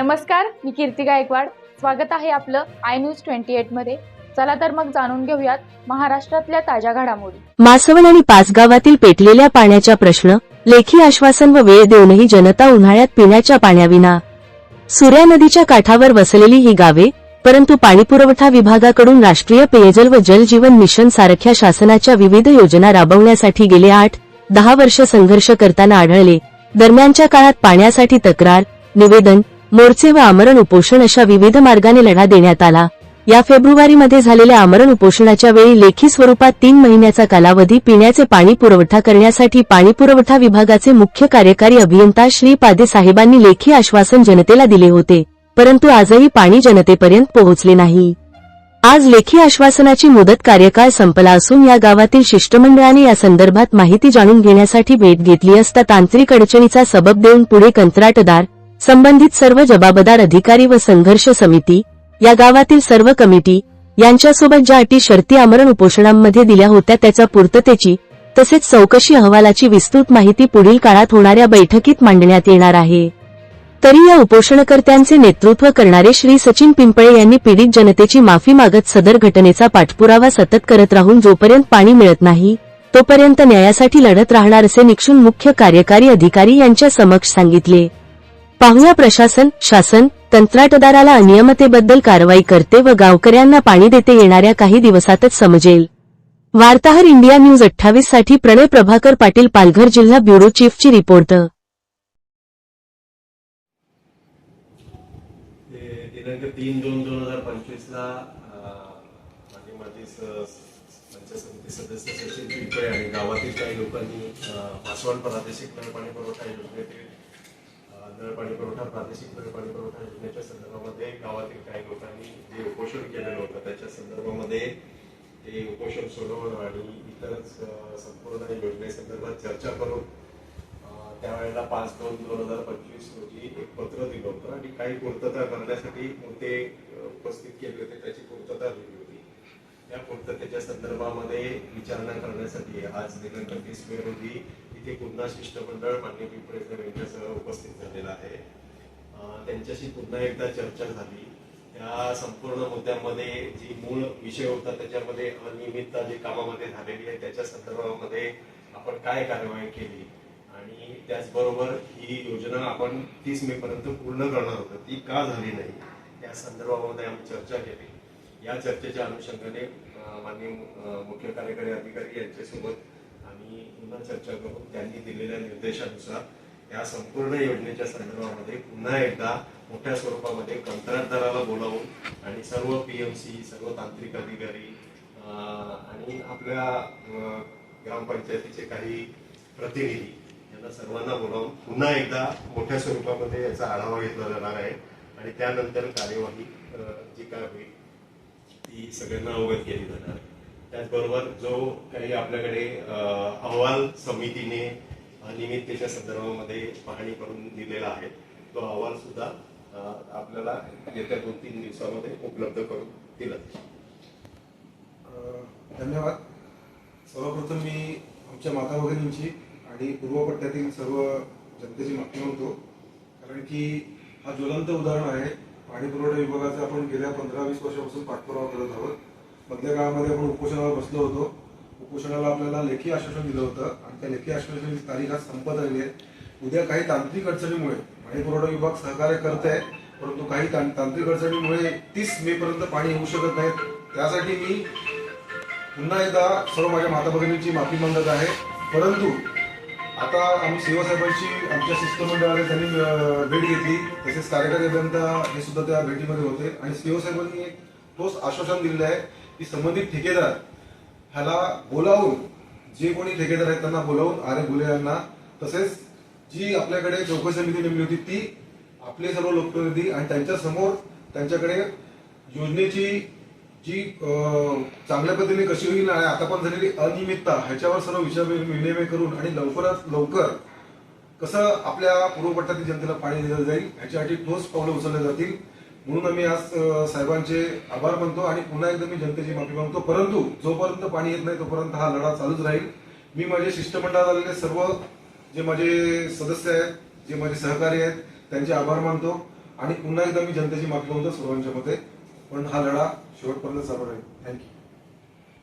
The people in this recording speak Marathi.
नमस्कार मी कीर्ती गायकवाड. स्वागत आहे आपलं आय न्यूज ट्वेंटी एटमध्ये. चला तर मग जाणून घेऊयात महाराष्ट्रातल्या ताज्या घडामोडी. मासवण आणि पाचगावातील पेटलेल्या पाण्याचा प्रश्न लेखी आश्वासन व वेळ देऊनही जनता उन्हाळ्यात पिण्याच्या पाण्याविना. सूर्या नदीच्या काठावर वसलेली ही गावे परंतु पाणीपुरवठा विभागाकडून राष्ट्रीय पेयजल व जल जीवन मिशन सारख्या शासनाच्या विविध योजना राबवण्यासाठी गेले आठ दहा वर्ष संघर्ष करताना आढळले. दरम्यानच्या काळात पाण्यासाठी तक्रार निवेदन मोर्चे व आमरण उपोषण अशा विविध मार्गाने लढा देण्यात आला. या फेब्रुवारीमध्ये झालेल्या आमरण उपोषणाच्या वेळी लेखी स्वरूपात तीन महिन्याचा कालावधी पिण्याचे पाणी पुरवठा करण्यासाठी पाणीपुरवठा विभागाचे मुख्य कार्यकारी अभियंता श्री पादे साहेबांनी लेखी आश्वासन जनतेला दिले होते परंतु आजही पाणी जनतेपर्यंत पोहोचले नाही. आज लेखी आश्वासनाची मुदत कार्यकाळ संपला असून या गावातील शिष्टमंडळाने या संदर्भात माहिती जाणून घेण्यासाठी भेट घेतली असता तांत्रिक अडचणीचा सबब देऊन पुढे कंत्राटदार संबंधित सर्व जबाबदार अधिकारी व संघर्ष समिती या गावातील सर्व कमिटी यांच्यासोबत ज्या अटी शर्ती आमरण उपोषणांमध्ये दिल्या होत्या त्याच्या पूर्ततेची तसेच चौकशी अहवालाची विस्तृत माहिती पुढील काळात होणाऱ्या बैठकीत मांडण्यात येणार आहे. तरी या उपोषणकर्त्यांचे नेतृत्व करणारे श्री सचिन पिंपळे यांनी पीडित जनतेची माफी मागत सदर घटनेचा पाठपुरावा सतत करत राहून जोपर्यंत पाणी मिळत नाही तोपर्यंत न्यायासाठी लढत राहणार असे निक्षून मुख्य कार्यकारी अधिकारी यांच्या समक्ष सांगितले. पाहुया प्रशासन शासन कंत्राटदाराला अनियमतेबद्दल कारवाई करते व गावकऱ्यांना पाणी देते येणाऱ्या काही दिवसातच समजेल. वार्ताहर इंडिया न्यूज अठ्ठावीससाठी प्रणय प्रभाकर पाटील पालघर जिल्हा ब्युरो चीफची रिपोर्ट. दिनांक तीन दोन दोन हजार पंचवीसला माझे माझे समिती सदस्य सचिन पिंपळे आणि गावातील काही लोकांनी पासवान प्रादेशिक नळ पाणी पुरवठा योजनेतील नळ पाणी पुरवठा प्रादेशिक नळ पाणी पुरवठा योजनेच्या संदर्भामध्ये गावातील काही लोकांनी जे उपोषण केलेलं होतं त्याच्या संदर्भामध्ये ते उपोषण सोडवणं आणि इतरच संपूर्ण योजनेसंदर्भात चर्चा करून त्यावेळेला पाच दोन दोन हजार पंचवीस रोजी एक पत्र दिलं होतं आणि काही पूर्तता करण्यासाठी मुद्दे उपस्थित केले होते त्याची पूर्तता दिली होती. त्या पूर्ततेच्या संदर्भामध्ये विचारणा करण्यासाठी आज दिनांक तीस मे रोजी इथे पुन्हा शिष्टमंडळ मान्य पिंपळे यांच्यासह उपस्थित झालेलं आहे. त्यांच्याशी पुन्हा एकदा चर्चा झाली. त्या संपूर्ण मुद्द्यामध्ये जी मूळ विषय होता त्याच्यामध्ये अनियमितता जे कामामध्ये झालेली आहे त्याच्या संदर्भामध्ये आपण काय कार्यवाही केली? आणि त्याचबरोबर ही योजना आपण तीस मे पर्यंत पूर्ण करणार होतो. ती का झाली नाही? त्या संदर्भामध्ये आम्ही चर्चा केली. या चर्चेच्या अनुषंगाने माननीय मुख्य कार्यकारी अधिकारी यांच्यासोबत आम्ही पुन्हा चर्चा करून त्यांनी दिलेल्या निर्देशानुसार या संपूर्ण योजनेच्या संदर्भामध्ये पुन्हा एकदा मोठ्या स्वरूपामध्ये कंत्राटदाराला बोलावून आणि सर्व पीएमसी सर्व तांत्रिक अधिकारी आणि आपल्या ग्रामपंचायतीचे काही प्रतिनिधी यांना सर्वांना बोलावून पुन्हा एकदा मोठ्या स्वरूपामध्ये याचा आढावा घेतला जाणार आहे. आणि त्यानंतर कार्यवाही जी काय होईल ती सगळ्यांना अवगत केली जाणार आहे. त्याचबरोबर जो काही आपल्याकडे अं, अहवाल समितीने निमित्तेच्या संदर्भामध्ये पाहणी करून दिलेला आहे तो अहवाल सुद्धा आपल्याला येत्या दोन तीन दिवसामध्ये उपलब्ध करून दिला धन्यवाद. सर्वप्रथम मी आमच्या माता भगिनींची आणि पूर्व पट्ट्यातील सर्व जनतेची मागणी म्हणतो कारण की हा ज्वलंत उदाहरण आहे. पाणी पुरवठा विभागाचा आपण गेल्या पंधरा वीस वर्षापासून पाठपुरावा करत आहोत. मधल्या काळामध्ये आपण उपोषणावर बसलो होतो. उपोषणाला आपल्याला लेखी आश्वासन दिलं होतं आणि त्या लेखी आश्वासनाची तारीख आज संपत आली आहे. उद्या काही तांत्रिक अडचणीमुळे पाणी पुरवठा विभाग सहकार्य करत आहे परंतु काही तां- तांत्रिक अडचणीमुळे तीस मे पर्यंत पाणी येऊ शकत नाहीत. त्यासाठी मी पुन्हा एकदा सर्व माझ्या माता भगिनींची माफी मागत आहे. परंतु आता आम्ही सेवासाहेबांची आमच्या शिष्टमंडळाने त्यांनी भेट घेतली. तसेच कार्यकारी अभियंता हे सुद्धा त्या भेटीमध्ये होते. आणि सेवासाहेबांनी एक ठोस आश्वासन दिलेलं आहे की संबंधित ठेकेदार ह्याला बोलावून जे कोणी ठेकेदार आहेत त्यांना बोलावून आरे गुले यांना तसेच जी आपल्याकडे चौकशी समिती नेमली होती ती आपले सर्व लोकप्रतिनिधी आणि त्यांच्यासमोर त्यांच्याकडे योजनेची जी चांगल्या पद्धतीने कशी होईल आणि आता पण झालेली अनियमितता ह्याच्यावर सर्व विचार विनिमय करून आणि लवकरात लवकर कसं आपल्या पूर्वपट्टातील जनतेला पाणी दिलं जाईल ह्याच्यासाठी ठोस पावलं उचलले जातील. म्हणून आम्ही आज साहेबांचे आभार मानतो आणि पुन्हा एकदा मी जनतेची माफी मागतो. परंतु जोपर्यंत पाणी येत नाही तोपर्यंत हा लढा चालूच राहील. मी माझे शिष्टमंडळात आलेले सर्व जे माझे सदस्य आहेत जे माझे सहकारी आहेत त्यांचे आभार मानतो. आणि पुन्हा एकदा मी जनतेची माफी मागतो सर्वांच्या मते. पण हा लढा शेवटपर्यंत चालू राहील. थँक्यू